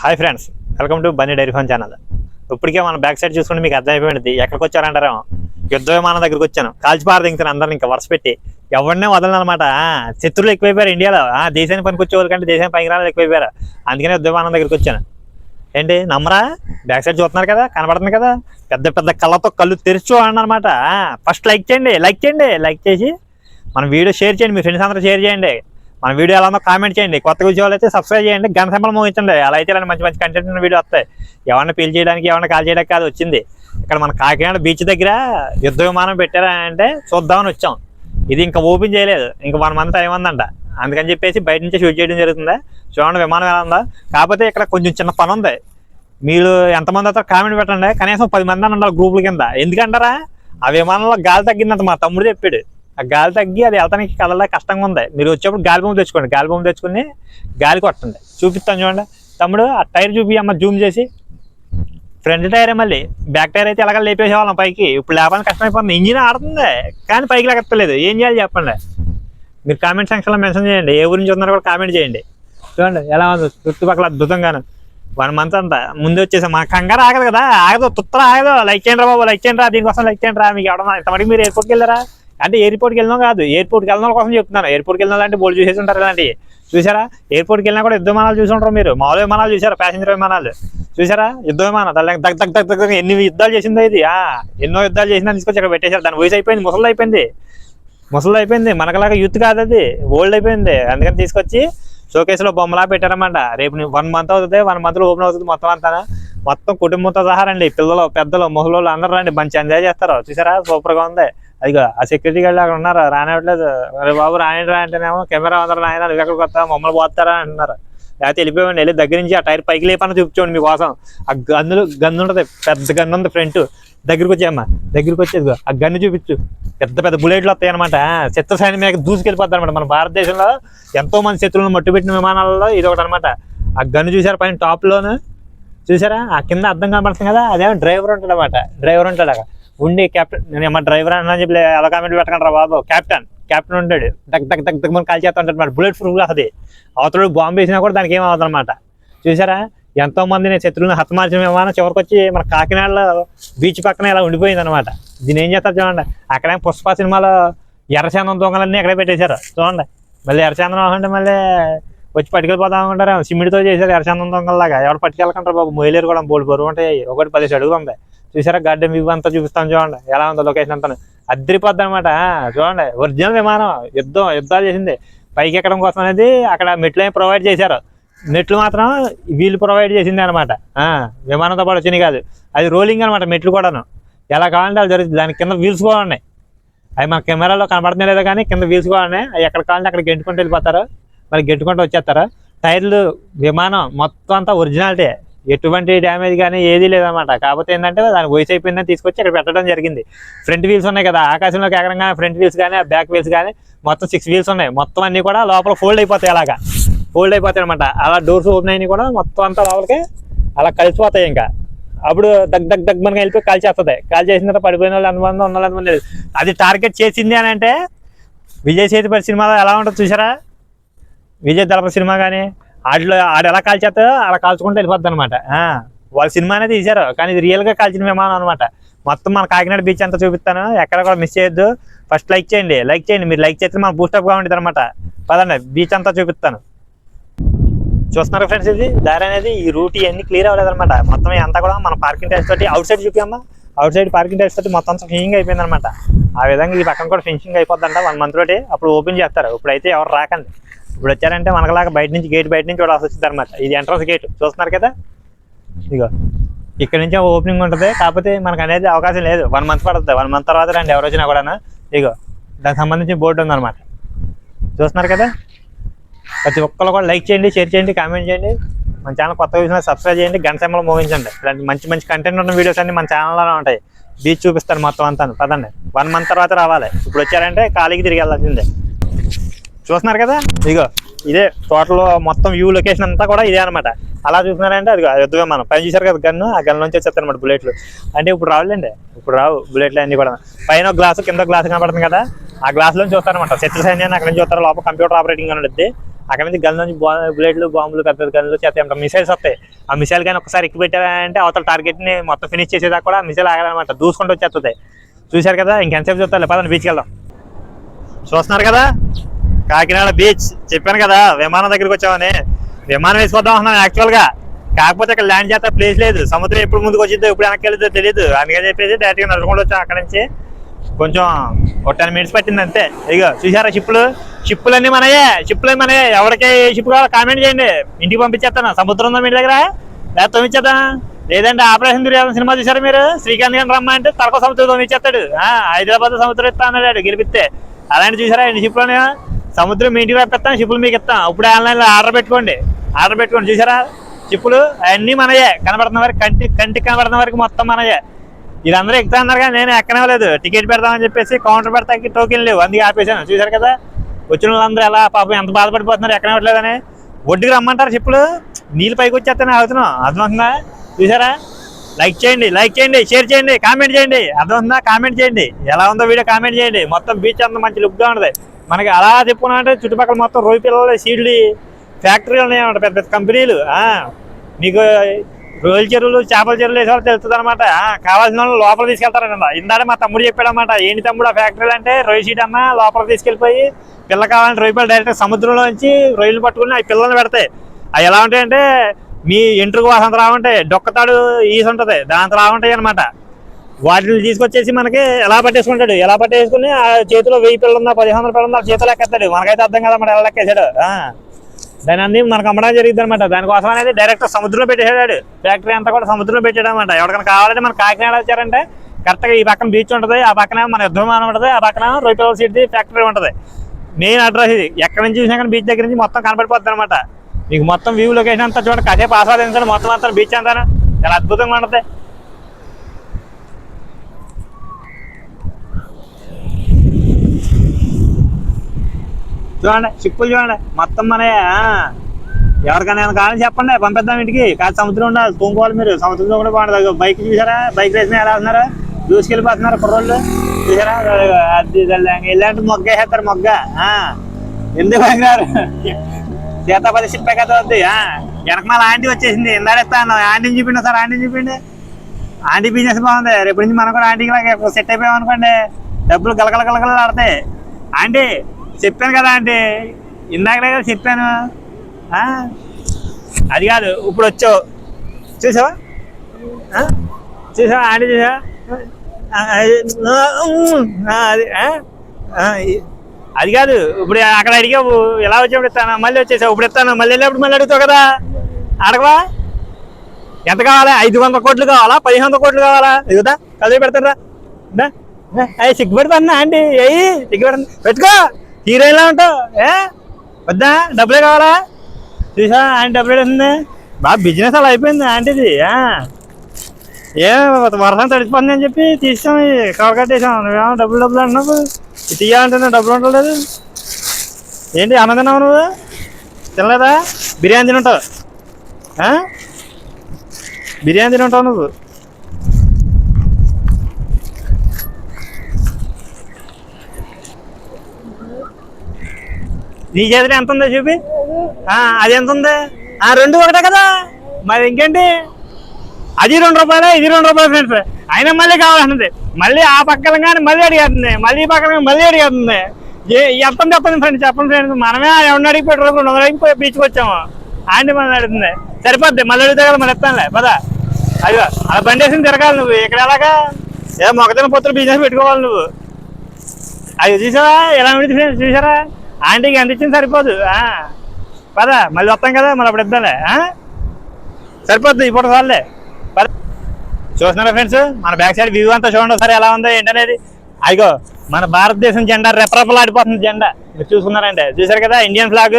Hi friends welcome to Bunny diary phone channel. ఇప్పటికే మన back side చూసుకుంటే మీకు అర్థమైపోయింది ఎక్కడికి వచ్చారంటారేమో. యుద్ధ విమానం దగ్గరికి వచ్చాను. కాల్చిపార దిగుతాను అందరిని ఇంకా వరుస పెట్టి ఎవరినే వదలనమాట శత్రువులు ఎక్కువైపోయారు ఇండియాలో. ఆ, దేశానికి పనికి కంటే దేశానికి పనికిరాలు ఎక్కువైపోయారు. అందుకనే యుద్ధ విమానం దగ్గరికి వచ్చాను. ఏంటి నమ్మరా? బ్యాక్ సైడ్ చూస్తున్నారు కదా కనబడుతుంది కదా? పెద్ద పెద్ద కళ్ళతో కళ్ళు తెరిచి అనమాట ఫస్ట్ లైక్ చేయండి లైక్ చేయండి లైక్ చేసి మన వీడియో షేర్ చేయండి మీ ఫ్రెండ్స్ అందరూ షేర్ చేయండి. మన వీడియో ఎలా ఉందో కామెంట్ చేయండి. కొత్త విజయాలు అయితే సబ్స్క్రైబ్ చేయండి. గంట సింబల్ మోగించండి అలా అయితే ఇలాంటి మంచి మంచి కంటెంట్ వీడియో వస్తాయి. ఎవరిని పీల్ చేయడానికి ఎవరిని కాల్ చేయడానికి కాదు వచ్చింది. ఇక్కడ మన కాకినాడ బీచ్ దగ్గర యుద్ధ విమానం పెట్టారా అంటే చూద్దామని వచ్చాం. ఇది ఇంకా ఓపెన్ చేయలేదు. ఇంకా వన్ మంత్ ఏమందంట అందుకని చెప్పేసి బయట నుంచి షూట్ చేయడం జరుగుతుంది? చూడండి విమానం ఎలా ఉందా? కాకపోతే ఇక్కడ కొంచెం చిన్న పని ఉంది. మీరు ఎంతమంది అవుతారో కామెంట్ పెట్టండి. కనీసం పది మంది అని ఉండాలి గ్రూపుల కింద. ఎందుకంటారా? ఆ విమానంలో గాలి తగ్గిందంట మా తమ్ముడు చెప్పాడు. ఆ గాలి తగ్గి అది వెళ్తానికి కదలడా కష్టంగా ఉంది. మీరు వచ్చేప్పుడు గాలి బొమ్మ తెచ్చుకోండి. గాలి బొమ్మ తెచ్చుకుని గాలి కొట్టండి. చూపిస్తాను చూడండి. తమ్ముడు ఆ టైర్ చూపి అమ్మ జూమ్ చేసి. ఫ్రంట్ టైరే మళ్ళీ. బ్యాక్ టైర్ అయితే ఎలాగ లేపేసేవాళ్ళం పైకి. ఇప్పుడు లేపాలని కష్టమైపోతుంది. ఇంజిన్ ఆడుతుంది. కానీ పైకి లేకత్తలేదు. ఏం చేయాలి చెప్పండి. మీరు కామెంట్ సెక్షన్లో మెన్షన్ చేయండి. ఏ ఊరించి ఉన్నారో కూడా కామెంట్ చేయండి. చూడండి ఎలా ఉంది. చుట్టుపక్కల అద్భుతంగాను. వన్ మంత్ అంతా. ముందు వచ్చేసాం. మా కంగారు ఆగదు కదా. ఆగదు. తుత్తర ఆగదు. లైక్ చేయండి బాబు. లైక్ చేయండి రా. దీనికోసం లైక్ చేయండి రా. మీకు ఎవడన్నా ఇంతమందికి మీరు ఎయిర్పోర్ట్కి వెళ్ళారా? అంటే ఎయిర్పోర్ట్కి వెళ్ళినాం కాదు ఎయిర్పోర్ట్కి వెళ్ళిన కోసం చెప్తున్నాను. ఎయిర్పోర్ట్కి వెళ్ళిన అంటే బోల్డ్ చూసేసి ఉంటారు ఇలాంటివి చూసారా? ఎయిర్పోర్ట్కి వెళ్ళినా కూడా యుద్ధ విమానాలు చూసి ఉంటారు మీరు. మామూలు విమానాలు చూసారా? ప్యాసింజర్ విమానాలు. చూసారా? యుద్ధ విమానం. దాని దగ్గర దగ్ దగ్ దగ్ దగ్ ఎన్ని యుద్ధాలు చేసిందో ఇది. ఆ, ఎన్నో యుద్ధాలు చేసిందని తీసుకొచ్చి అక్కడ పెట్టేశారు. దాని వయసు అయిపోయింది ముసలి అయిపోయింది. ముసలి అయిపోయింది. మనకలాగా యూత్ కాదు అది. ఓల్డ్ అయిపోయింది. అందుకని తీసుకొచ్చి షోకేస్లో బొమ్మలా పెట్టారన్నమాట. రేపు వన్ మంత్ అవుతుంది. వన్ మంత్లో ఓపెన్ అవుతుంది మొత్తం అంతా. మొత్తం కుటుంబంతో సహా రండి. పిల్లలు పెద్దలు ముసలోళ్ళు అందరూ రండి. మంచి ఎంజాయ్ చేస్తారు. చూసారా? సూపర్గా ఉంది. అదిగో ఆ సెక్యూరిటీ గార్డ్ అక్కడ ఉన్నారు. రానివ్వట్లేదు. అరే బాబు రాయండి రా అంటేనేమో కెమెరా అందరూ రాయన నువ్వు ఎక్కడికి వస్తా మమ్మల్ని పోతారా అంటున్నారు లేకపోతే వెళ్ళిపోయండి వెళ్ళి దగ్గర నుంచి ఆ టైర్ పైకి లేపని చూపించండి మీకోసం. ఆ గన్నులు గన్ను ఉంటుంది పెద్ద గన్ను ఉంది ఫ్రంట్ దగ్గరికి వచ్చాయమ్మా. దగ్గరికి వచ్చేది ఆ గన్ను చూపించు. పెద్ద పెద్ద బుల్లెట్లు వస్తాయి అనమాట శత్రు సైన్యం మీద దూసుకెళ్ళిపోతారు అనమాట మన భారతదేశంలో ఎంతో మంది శత్రువులను మట్టుపెట్టిన విమానాలలో ఇది ఒకటి అనమాట ఆ గన్ను చూసారా పైన టాప్ లోను? చూసారా ఆ కింద అర్థం కనపడుతుంది కదా అదేమో డ్రైవర్ ఉంటాడు అనమాట డ్రైవర్ ఉంటాడు అక్కడ. ఉండి కెప్టెన్ నేను మా డ్రైవర్ అన్నా చెప్పి ఎలా కామెంట్ పెట్టకండి బాబు. కెప్టెన్ కెప్టెన్ ఉంటాడు. దగ్గ దగ్గ దగ్గ దగ్గ మన కాల్ చేస్తా ఉంటాడు అనమాట బుల్లెట్ ప్రూఫ్ అది అవతల బాంబు వేసినా కూడా దానికి ఏమవుతుంది అనమాట చూసారా? ఎంతో మందిని శత్రువులను హతమార్చిన విమానం చివరికి వచ్చి మన కాకినాడలో బీచ్ పక్కన ఇలా ఉండిపోయింది అనమాట దీని ఏం చేస్తారు చూడండి. అక్కడ పుష్ప సినిమాలో ఎర్రచందనం దొంగలన్నీ అక్కడే పెట్టేశారు. చూడండి. మళ్ళీ ఎర్రచందనం అంటే మళ్ళీ వచ్చి పట్టుకెళ్ళిపోదాం ఉంటారు సిమెంట్తో చేశారు ఎర్రచందనం దొంగలాగా ఎవరు పట్టుకెళ్ళకంటారు బాబు? మొయిలేరు కూడా బోల్డ్ బరువు ఉంటాయి. ఒకటి పదిహేను అడుగులు ఉంది. చూసారా? గార్డెన్ వ్యూ అంతా చూపిస్తాం చూడండి. ఎలా ఉందో లొకేషన్ అంతా అద్దరిపోద్ది అనమాట చూడండి. ఒరిజినల్ విమానం. యుద్ధం యుద్ధాలు చేసింది. పైకి ఎక్కడం కోసం అనేది అక్కడ మెట్లు ప్రొవైడ్ చేశారు. మెట్లు మాత్రం వీళ్ళు ప్రొవైడ్ చేసింది అనమాట విమానంతో పాటు వచ్చినాయి కాదు. అది రోలింగ్ అనమాట మెట్లు కూడాను. ఎలా కావాలంటే అలా జరుగుతుంది. దాని కింద వీల్స్ కూడా ఉన్నాయి. అవి మన కెమెరాలో కనబడుతున్నాయి లేదా కానీ కింద వీల్స్ కూడా ఉన్నాయి. అవి ఎక్కడ కావాలంటే అక్కడ గెంటుకుంటూ వెళ్ళిపోతారు. మరి గెంటుకుంటూ వచ్చేస్తారు. టైర్లు విమానం మొత్తం అంతా ఒరిజినాలిటీ ఎటువంటి డ్యామేజ్ కానీ ఏదీ లేదన్నమాట. కాకపోతే ఏంటంటే దాని వయసు అయిపోయిందని తీసుకొచ్చి ఇక్కడ పెట్టడం జరిగింది. ఫ్రంట్ వీల్స్ ఉన్నాయి కదా ఆకాశంలోకి ఎగరంగా ఫ్రంట్ వీల్స్ కానీ బ్యాక్ వీల్స్ కానీ మొత్తం సిక్స్ వీల్స్ ఉన్నాయి. మొత్తం అన్ని కూడా లోపల ఫోల్డ్ అయిపోతాయి అలాగా. ఫోల్డ్ అయిపోతాయి అనమాట అలా డోర్స్ ఓపెన్ అయినాయి కూడా మొత్తం అంతా లోపలికి అలా కలిసిపోతాయి ఇంకా. అప్పుడు దగ్ దగ్ దగ్ మనకి వెళ్ళిపోయి కాల్ చేస్తుంది. కాల్ చేసిన తర్వాత పడిపోయిన వాళ్ళు ఎంతమంది ఉన్న వాళ్ళు ఎంతమంది లేదు. అది టార్గెట్ చేసింది అని అంటే విజయ్ సేతుపతి సినిమాలో ఎలా ఉంటుంది చూసారా విజయ్ దళపతి సినిమా కానీ ఆడిలో ఆడు ఎలా కాల్చేస్తాడో అలా కాల్చుకుంటూ వెళ్ళిపోద్ది అనమాట వాళ్ళు సినిమా అనేది తీశారు. కానీ ఇది రియల్గా కాల్చిన విమానం అనమాట మొత్తం మన కాకినాడ బీచ్ అంతా చూపిస్తాను. ఎక్కడ కూడా మిస్ చేయొద్దు. ఫస్ట్ లైక్ చేయండి. లైక్ చేయండి. మీరు లైక్ చేస్తే మన బూస్టప్గా ఉంటుంది అనమాట పదండి. బీచ్ అంతా చూపిస్తాను. చూస్తున్నారు ఫ్రెండ్స్ ఇది? దారి అనేది ఈ రూట్ ఇవన్నీ క్లియర్ అవ్వలేదు అనమాట మొత్తం అంతా కూడా మన పార్కింగ్ టైల్స్ తోటి అవుట్ సైడ్ చూపిమ్మా అవుట్ సైడ్ పార్కింగ్ టైల్స్ తోటి మొత్తం అంతా ఫినిషింగ్ అయిపోయింది అనమాట ఆ విధంగా ఈ పక్కన కూడా ఫినిషింగ్ అయిపోద్దంట. వన్ మంత్ తోటి అప్పుడు ఓపెన్ చేస్తారు. ఇప్పుడైతే ఎవరు రాకండి. ఇప్పుడు వచ్చారంటే మనకలాగా బయట నుంచి గేట్ బయట నుంచి చూడాల్సి వచ్చింది అనమాట ఇది ఎంట్రన్స్ గేట్ చూస్తున్నారు కదా? ఇదిగో. ఇక్కడ నుంచి ఓపెనింగ్ ఉంటుంది. కాకపోతే మనకు అనేది అవకాశం లేదు. వన్ మంత్ పడుతుంది. వన్ మంత్ తర్వాత రండి. ఎవరు వచ్చినా కూడా ఇదిగో. దానికి సంబంధించి బోర్డు ఉందన్నమాట. చూస్తున్నారు కదా? ప్రతి ఒక్కరు కూడా లైక్ చేయండి షేర్ చేయండి కామెంట్ చేయండి. మన ఛానల్ కొత్త చూసినా సబ్స్క్రైబ్ చేయండి. గంట సమయంలో మోగించండి. ఇలాంటి మంచి మంచి కంటెంట్ ఉన్న వీడియోస్ అన్ని మన ఛానల్లో ఉంటాయి. బీచ్ చూపిస్తాను మొత్తం అంతా పదండి. వన్ మంత్ తర్వాత రావాలి. ఇప్పుడు వచ్చారంటే ఖాళీకి తిరిగి వెళ్ళాల్సిందే. చూస్తున్నారు కదా? ఇదిగో ఇదే టోటల్ మొత్తం వ్యూ లొకేషన్ అంతా కూడా ఇదే అనమాట అలా చూస్తున్నారంటే అది యుద్ధమే మనం పైన చూసారు కదా గన్ను? ఆ గన్ నుంచి వచ్చేస్తారు అనమాట బుల్లెట్లు. అంటే ఇప్పుడు రావులేండి? ఇప్పుడు రావు బుల్లెట్లు అన్ని కూడా. పైన ఒక గ్లాసు కింద గ్లాస్ కనబడుతుంది కదా? ఆ గ్లాస్లో చూస్తారనమాట శత్రు సైన్యాన్ని అక్కడ నుంచి చూస్తారు. లోపల కంప్యూటర్ ఆపరేటింగ్ అని ఉంటుంది అక్కడ నుంచి గన్ నుంచి బుల్లెట్లు బాంబులు పెద్ద గన్లు చేస్తాయి మిసైల్స్ వస్తాయి. ఆ మిసైల్ కానీ ఒకసారి ఎక్కి పెట్టారంటే అవతల టార్గెట్ని మొత్తం ఫినిష్ చేసేదాకా కూడా మిసైల్ ఆగాలన్నమాట. దూసుకుంటూ వచ్చేస్తుంది. చూశారు కదా? ఇంకెంతసేపు చూస్తారు? పదండి బీచ్కి వెళ్దాం. చూస్తున్నారు కదా? కాకినాడ బీచ్ చెప్పాను కదా విమానం దగ్గరికి వచ్చామని. విమానం వేసుకొద్దాం అంటున్నాను యాక్చువల్గా. కాకపోతే ఇక్కడ ల్యాండ్ చేస్తే ప్లేస్ లేదు. సముద్రం ఎప్పుడు ముందుకు వచ్చిందో ఎప్పుడు వెనక్కి వెళ్తుందో తెలియదు అందుకని చెప్పేసి డైరెక్ట్గా నడుచుకుంటూ వచ్చాం అక్కడ నుంచి. కొంచెం ఒక టెన్ మినిట్స్ పట్టింది అంతే. ఇక చూసారా షిప్పులు? షిప్పులన్నీ మనయే. షిప్పులు మనయే. ఎవరికి షిప్ కావాలో కామెంట్ చేయండి. ఇంటికి పంపించేస్తాను. సముద్రం ఉందా మీ దగ్గర? లేదా తొమ్మిచ్చేద్దా లేదంటే ఆపరేషన్ దుర్యాదం సినిమా చూసారా మీరు? శ్రీకాంత్ గారిని రమ్మ అంటే తలక సముద్రం తొమ్మిచ్చేస్తాడు హైదరాబాద్ సముద్రం ఇస్తా అన్నాడు గెలిపిస్తే. అలాంటి చూసారా ఎన్ని షిప్లోనే సముద్రం మీ ఇంటికి పంపిస్తాం షిప్పులు మీకు ఇస్తాం ఇప్పుడు ఆన్లైన్లో ఆర్డర్ పెట్టుకోండి. ఆర్డర్ పెట్టుకోండి చూసారా? షిప్పులు అవన్నీ మనయే. కనబడుతున్న వరకు కంటి కంటికి కనబడుతున్న వరకు మొత్తం మనయే. వీళ్ళందరూ ఎక్కుతా అన్నారు కానీ నేను ఎక్కనలేదు టికెట్ పెడదామని చెప్పేసి కౌంటర్ పెడతాకి టోకెన్ లేవు. అందుకే ఆపేసాను చూసారు కదా? వచ్చిన వాళ్ళందరూ ఎలా పాపం ఎంత బాధపడిపోతున్నారు ఎక్కనవట్లేదని ఒడ్డుకు రమ్మంటారు చెప్పులు. నీళ్ళు పైకి వచ్చేస్తానే అవుతున్నాం అర్థమవుతుందా? చూసారా? లైక్ చేయండి లైక్ చేయండి షేర్ చేయండి కామెంట్ చేయండి. అర్థమవుతుందా? కామెంట్ చేయండి. ఎలా ఉందో వీడియో కామెంట్ చేయండి. మొత్తం బీచ్ అంతా మంచి లుక్గా ఉంటుంది మనకి అలా చెప్పుకున్నామంటే చుట్టుపక్కల మొత్తం రోయి పిల్లలు సీడ్లు ఫ్యాక్టరీలు ఉన్నాయన్నమాట పెద్ద పెద్ద కంపెనీలు. మీకు రొయ్యల చెరువులు చేపల చెరువులు వేసే వాళ్ళు తెలుస్తుంది అనమాట కావాల్సిన వాళ్ళు లోపల తీసుకెళ్తారనమాట ఇందాక మా తమ్ముడు చెప్పాడనమాట ఏంటి తమ్ముడు ఆ ఫ్యాక్టరీలు అంటే రొయ్య సీట్ అన్న లోపల తీసుకెళ్ళిపోయి పిల్ల కావాలంటే రొయ్య పిల్లలు డైరెక్ట్ సముద్రంలో నుంచి రొయ్యలు పట్టుకుని అవి పిల్లల్ని పెడతాయి. అవి ఎలా ఉంటాయంటే మీ ఎంట్రుకు వాసంత రావుంటాయి డొక్కతాడు ఈసి ఉంటుంది దాంతో రావుంటాయి అనమాట వాటిని తీసుకొచ్చేసి మనకి ఎలా పట్టేసుకుంటాడు? ఎలా పట్టేసుకుని ఆ చేతిలో వెయ్యి పిల్లలు ఉందా పదిహేను వందల పిల్లలు ఉందా చేతిలో ఎక్కేస్తాడు మనకైతే అర్థం కదా మన ఎలా లెక్కేసాడు దాని అన్ని మనకు అమ్మడం జరిగింది అనమాట దానికోసం అనేది డైరెక్ట్ సముద్రంలో పెట్టేసాడు ఫ్యాక్టరీ అంతా కూడా సముద్రంలో పెట్టాడు అనమాట ఎవరికైనా కావాలంటే మన కాకినాడ వచ్చారంటే కరెక్ట్గా ఈ పక్కన బీచ్ ఉంటుంది ఆ పక్కన మన యుద్ధమానం ఉంటుంది ఆ పక్కన రొయ్యల సిటీ ఫ్యాక్టరీ ఉంటుంది. మెయిన్ అడ్రస్ ఇది. ఎక్కడి నుంచి చూసినా కానీ బీచ్ దగ్గర నుంచి మొత్తం కనపడిపోతుంది అనమాట మీకు మొత్తం వ్యూ లొకేషన్ అంతా చూడండి. కాసేపు ఆస్వాదించండి మొత్తం అంతా బీచ్ అంతా చాలా అద్భుతంగా ఉంటుంది. చూడండి చిక్కులు చూడండి. మొత్తం మన ఆ. ఎవరికైనా కావాలని చెప్పండి పంపిద్దాం ఇంటికి. కాదు సముద్రం ఉండాలి తూముకోవాలి మీరు. సముద్రంలో కూడా బాగుంటుంది బైక్ చూసారా? బైక్ రేసిన ఎలా వస్తున్నారు దూసుకెళ్ళిపోతున్నారు కుర్రోళ్ళు. చూసారా? అది ఇలాంటి మొగ్గ వేసేస్తారు మొగ్గ. ఎందుకు పనికిరారు సీతాపతి చెప్పే కదా వద్ది వెనక మళ్ళీ ఆంటీ వచ్చేసింది. ఇందాడేస్తాను ఆంటీని చూపిండి సార్ ఆంటీని చూపిండి. ఆంటీ బిజినెస్ బాగుంది. రేపు నుంచి మనం కూడా ఆంటీకి లాగా సెట్ అయిపోయాం అనుకోండి. డబ్బులు గలగల గలగల ఆడతాయి ఆంటీ చెప్పాను కదా ఆంటీ ఇందాకలే కదా చెప్పాను. ఆ? అది కాదు ఇప్పుడు వచ్చావు. చూసావా? ఆ? చూసావా? ఆంటీ చూసావా? అది ఆ? అది కాదు ఇప్పుడు అక్కడ అడిగావు ఎలా వచ్చేప్పుడు ఇస్తాను? మళ్ళీ వచ్చేసావు ఇప్పుడు ఇస్తాను మళ్ళీ వెళ్ళినప్పుడు మళ్ళీ అడుగుతావు కదా. అడగవా? ఎంత కావాలా? ఐదు వందల కోట్లు కావాలా? పదిహేను వందల కోట్లు కావాలా? ఇదిగుతా చదివి పెడతారా అయ్యి సిగ్గుపడుతున్నా ఆంటీ? అయ్యి సిగ్గుపడుతుంది పెట్టుకో. హీరోయిన్లా ఉంటావు ఏ? వద్దా? డబ్బులే కావాలా? చూసా ఆంటీ డబ్బులే వస్తుంది బాగా బిజినెస్ అలా అయిపోయింది ఆంటీది ఏ వర్షం తడిచిపోతుంది అని చెప్పి తీసాం కవర్ కట్టేసాం. నువ్వేమో డబ్బులు డబ్బులు అంటున్నావు ఇది తీయాలంటే డబ్బులు ఉండలేదు ఏంటి అన్నం తిన్నావు నువ్వు? తినలేదా? బిర్యానీ తినుంటావు బిర్యానీ తినుంటావు నువ్వు. నీ చేతిలో ఎంత ఉందో చూపి? ఆ, అది ఎంత ఉంది ఆ రెండు ఒకటే కదా? మరి ఇంకేంటి? అది రెండు రూపాయలే ఇది రెండు రూపాయలు ఫ్రెండ్స్ అయినా మళ్ళీ కావాలంటుంది మళ్ళీ ఆ పక్కన కానీ మళ్ళీ అడిగేస్తుంది. మళ్ళీ ఈ పక్కన మళ్ళీ అడిగేస్తుంది. ఏ ఎంత చెప్పండి ఫ్రెండ్స్ చెప్పండి ఫ్రెండ్స్ మనమే ఎవరిని అడిగిపోయి రెండు వందల అడిగిపోయి బీచ్కి వచ్చాము. ఆంటీ మనల్ని అడుగుతుంది. సరిపోద్ది మళ్ళీ అడిగితే కదా మళ్ళీ ఎత్తానులే పదా. అదిగో అలా బండి వేసుకుని తిరగాలి నువ్వు. ఇక్కడ ఎలాగా? ఏదో మొక్కజొన్న పొత్తులు బిజినెస్ పెట్టుకోవాలి నువ్వు. అది చూసావా? ఎలా ఉంది ఫ్రెండ్స్ చూసారా? ఆంటీకి ఎంత ఇచ్చింది సరిపోదు ఆ. పద మళ్ళీ వస్తాం కదా మళ్ళీ అప్పుడు ఇద్దాంలే ఆ? సరిపోద్ది ఇప్పుడు సార్లే పద. చూస్తున్నారా ఫ్రెండ్స్ మన బ్యాక్ సైడ్ వ్యూ అంతా చూడండి ఒకసారి ఎలా ఉందో ఏంటనేది అదిగో మన భారతదేశం జెండా రెపరెపలాడిపోతుంది జెండా. మీరు చూసుకున్నారంటే చూసారు కదా ఇండియన్ ఫ్లాగ్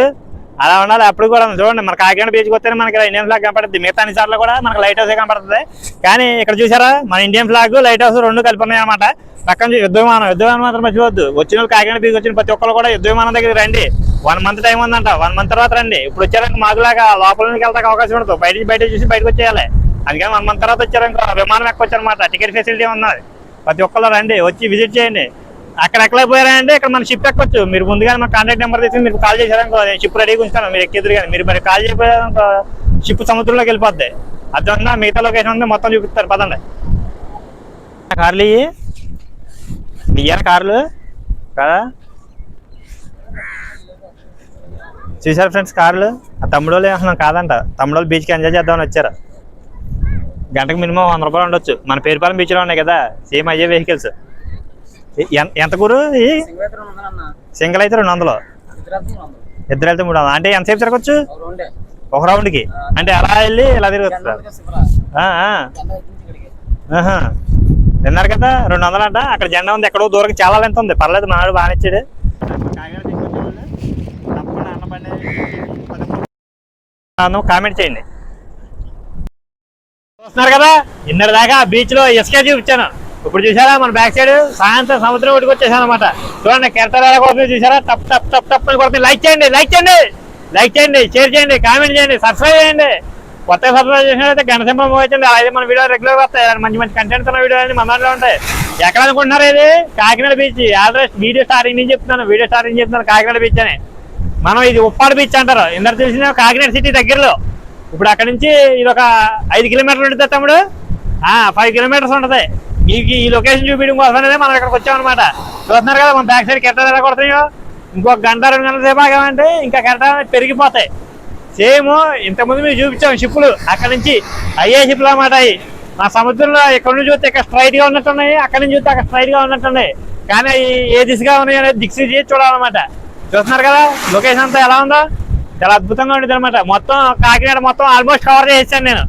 అలా ఉండాలి. అప్పుడు కూడా చూడండి మన కాకినాడ బీచ్కి వస్తేనే మనకి ఇండియన్ ఫ్లాగ్ కనపడుతుంది. మిగతా అన్ని సార్లు కూడా మనకి లైట్ హౌస్ కనపడుతుంది. కానీ ఇక్కడ చూసారా మన ఇండియన్ ఫ్లాగ్ లైట్ హౌస్ రెండు కలిపి ఉన్నాయి అనమాట పక్కన యుద్ధ విమానం. యుద్ధ విమానం మాత్రం మర్చిపోద్దు వచ్చిన వాళ్ళు కాకినాడ బీచ్ వచ్చిన ప్రతి ఒక్కరు కూడా యుద్ధ విమానం దగ్గర రండి. వన్ మంత్ టైం ఉందంట. వన్ మంత్ తర్వాత రండి. ఇప్పుడు వచ్చారంటే మాకులాగా లోపల నుంచి వెళ్తాక అవకాశం ఉండదు. బయట బయట చూసి బయటకు వచ్చేయాలి. అందుకని వన్ మంత్ తర్వాత వచ్చారనుకో విమానం ఎక్కొచ్చారనమాట టికెట్ ఫెసిలిటీ ఉన్నది ప్రతి ఒక్కళ్ళు రండి. వచ్చి విజిట్ చేయండి. అక్కడ ఎక్కడ పోయారంటే ఇక్కడ మన షిప్ ఎక్కొచ్చు. మీరు ముందుగా మా కాంటాక్ట్ నెంబర్ తెచ్చి మీరు కాల్ చేశారనుకో షిప్ రెడీగా ఉంచుతాను. మీరు ఎక్కేద్దరు కానీ. మీరు మరి కాల్ చేయకపోయారనుకో షిప్ సముద్రంలోకి వెళ్ళిపోద్ది. అర్థం మిగతా లొకేషన్ ఉంది మొత్తం చూపిస్తారు. పదండి. కార్లు ఇయ్యి. కార్లు? కదా? చూసారు ఫ్రెండ్స్ కార్లు? ఆ తమ్ముడోళ్ళు ఏమన్నా కాదంట. తమ్ముడోళ్ళు బీచ్కి ఎంజాయ్ చేద్దామని వచ్చారు. గంటకు మినిమం వంద రూపాయలు ఉండొచ్చు. మన పేరుపాలెం బీచ్లో ఉన్నాయి కదా. సేమ్ అయ్యే వెహికల్స్ ఎంత కూరు? సింగిల్ అయితే రెండు వందలు. ఇద్దరు వెళ్తే మూడు వందలు. అంటే ఎంతసేపు తిరగచ్చు? ఒక రెండే. ఒక రౌండ్కి. అంటే అలా వెళ్ళి ఇలా తిరిగి గంట వస్తారు ఉందిగా శివరా. ఆ, ఆ. గంట ఎక్కించి ఇక్కడికి ఆహా. విన్నారు కదా? రెండు వందలు అంట. అక్కడ జెండా ఉంది. ఎక్కడో దూరం చాలా లెంత్ ఉంది. పర్లేదు మాడు బాగా ఇచ్చాడు. కామెంట్ చేయండి. చూస్తున్నారు కదా? ఇన్నర్ దాకా బీచ్లో ఇసుక చూపించాను. ఇప్పుడు చూసారా మన బ్యాక్ సైడ్ సాయంత్రం సముద్రం ఒకటికి వచ్చేసాను అనమాట చూడండి కెరటరాల కోసం చూసారా? టప్ టప్ టప్ టప్ అని కొడుతుంది. లైక్ చేయండి లైక్ చేయండి. లైక్ చేయండి షేర్ చేయండి కామెంట్ చేయండి సబ్స్క్రైబ్ చేయండి. కొత్త సబ్స్క్రైబ్ చేసినట్లయితే గంట సింహం పోయించండి అలాగే మన వీడియో రెగ్యులర్ వస్తాయి. మంచి మంచి కంటెంట్ ఉన్న వీడియో అన్ని మన దాంట్లో ఉంటాయి. ఎక్కడ అనుకుంటున్నారు ఇది? Kakinada beach already video starting నుంచి చెప్తున్నాను. వీడియో స్టార్టింగ్ చెప్తున్నాను. కాకినాడ బీచ్ అని. మనం ఇది ఉప్పాడు బీచ్ అంటారు. ఇందరు తెలిసిన కాకినాడ సిటీ దగ్గరలో. ఇప్పుడు అక్కడ నుంచి ఇది ఒక ఐదు కిలోమీటర్లు ఉంటుంది తమ్ముడు? ఫైవ్ కిలోమీటర్స్ ఉంటుంది. మీకు ఈ లొకేషన్ చూపించడం కోసం అనేది మనం ఇక్కడికి వచ్చామన్నమాట. చూస్తున్నారు కదా మన బ్యాక్ సైడ్ కెరటాలు ఎలా కొడతాయో ఇంకొక గంట రెండు గంటల సేపు ఆగామంటే ఇంకా కెరటాలు పెరిగిపోతాయి. సేమ్ ఇంతకుముందు మేము చూపించాం షిప్పులు. అక్కడ నుంచి అయ్యే షిప్పులు అన్నమాట అవి మా సముద్రంలో ఇక్కడ నుంచి చూస్తే ఇక్కడ స్ట్రైట్గా ఉన్నట్టున్నాయి అక్కడ నుంచి చూస్తే అక్కడ స్ట్రైట్గా ఉన్నట్టున్నాయి. కానీ ఏ దిశగా ఉన్నాయి అనేది దిక్స్ చేసి చూడాలన్నమాట. చూస్తున్నారు కదా లొకేషన్ అంతా ఎలా ఉందో? చాలా అద్భుతంగా ఉండేది అనమాట మొత్తం కాకినాడ మొత్తం ఆల్మోస్ట్ కవర్ చేసాను నేను.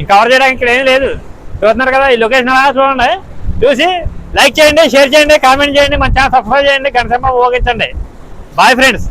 ఇంక కవర్ చేయడానికి ఇక్కడ ఏం లేదు. చూస్తున్నారు కదా ఈ లొకేషన్ అలా చూడండి. చూసి లైక్ చేయండి షేర్ చేయండి కామెంట్ చేయండి మన ఛానల్ సబ్స్క్రైబ్ చేయండి గంట ఉపయోగించండి. Bye friends